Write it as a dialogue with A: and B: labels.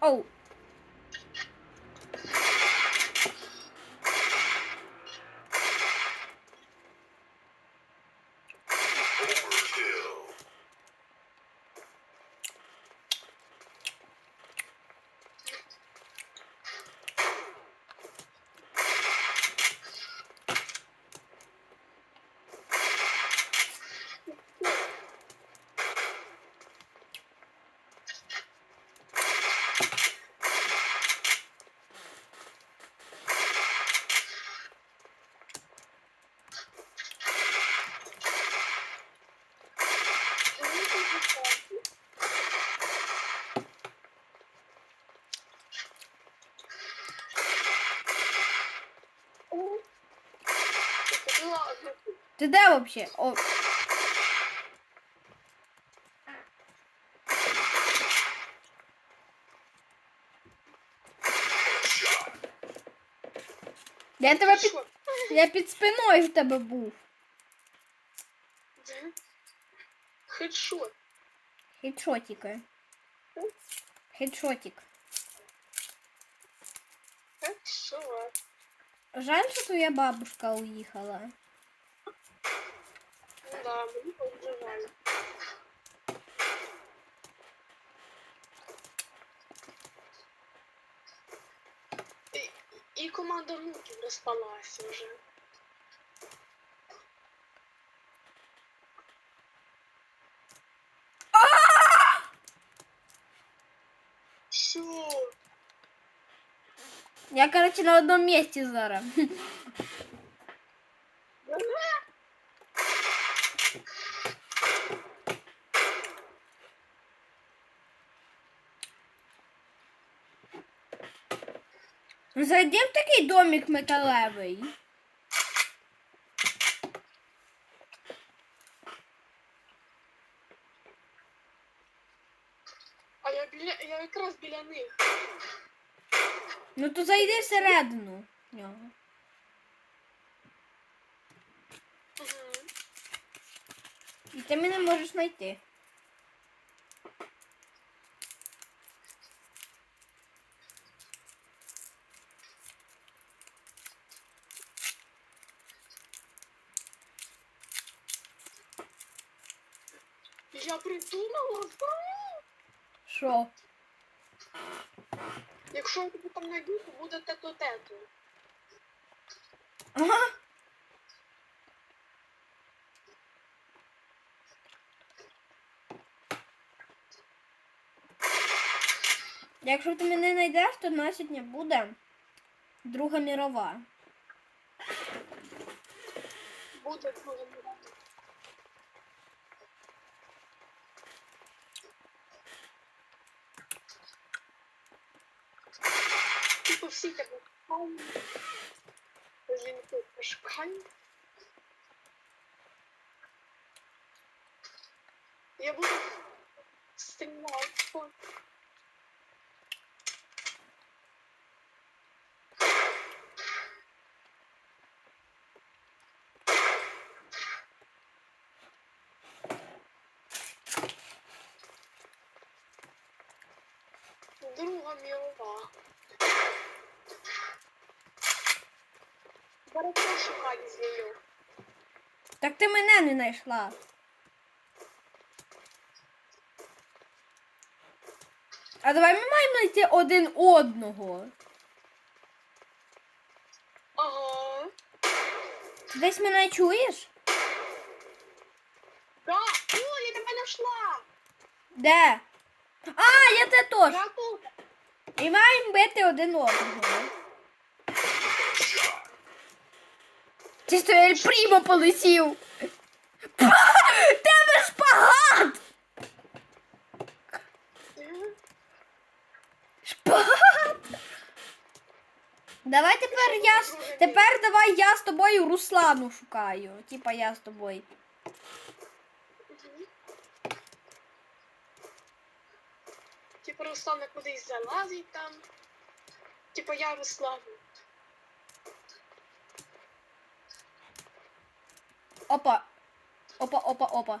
A: Oh, Ти де вообще? О. Я тебе під...
B: Що?
A: Я під спиною в тебе був.
B: Де? Хедшот.
A: Хедшотика. Хедшотик.
B: Хедшот.
A: Жаль, що твоя бабушка уїхала.
B: Да, мені жаль. І, і команда внуків розпалася вже. Що?
A: Я, короче, на одному місці зараз. Зайди в такий домик металевий.
B: А я біля я якраз біля них.
A: Ну то зайди всередину нього.
B: Угу.
A: І ти мене можеш знайти.
B: Я придумала.
A: Що?
B: Якщо я тебе там знайду, то буде тето-тето.
A: Ага. Якщо ти мене знайдеш, то на сьогодні буде Друга мірова.
B: Буде дуже мирно. Типу всі тебе шукають. Жінки пошукають. Я буду стріляти. Друга мілова. Зараз теж шукати звію.
A: Так ти мене не знайшла. А давай ми маємо знайти один одного.
B: Ага.
A: Ти десь мене чуєш?
B: Да. О, я тебе знайшла.
A: Де? А, я те теж.
B: Я тут.
A: І маємо бити один одного. Чисто Ель Прімо полетів. Тебе шпагат! Шпагат! Давай тепер я тепер давай я з тобою Руслану шукаю. Типа я з тобою.
B: Типа Руслана кудись залазить там. Типа я Руслану.
A: Опа. Опа, опа, опа.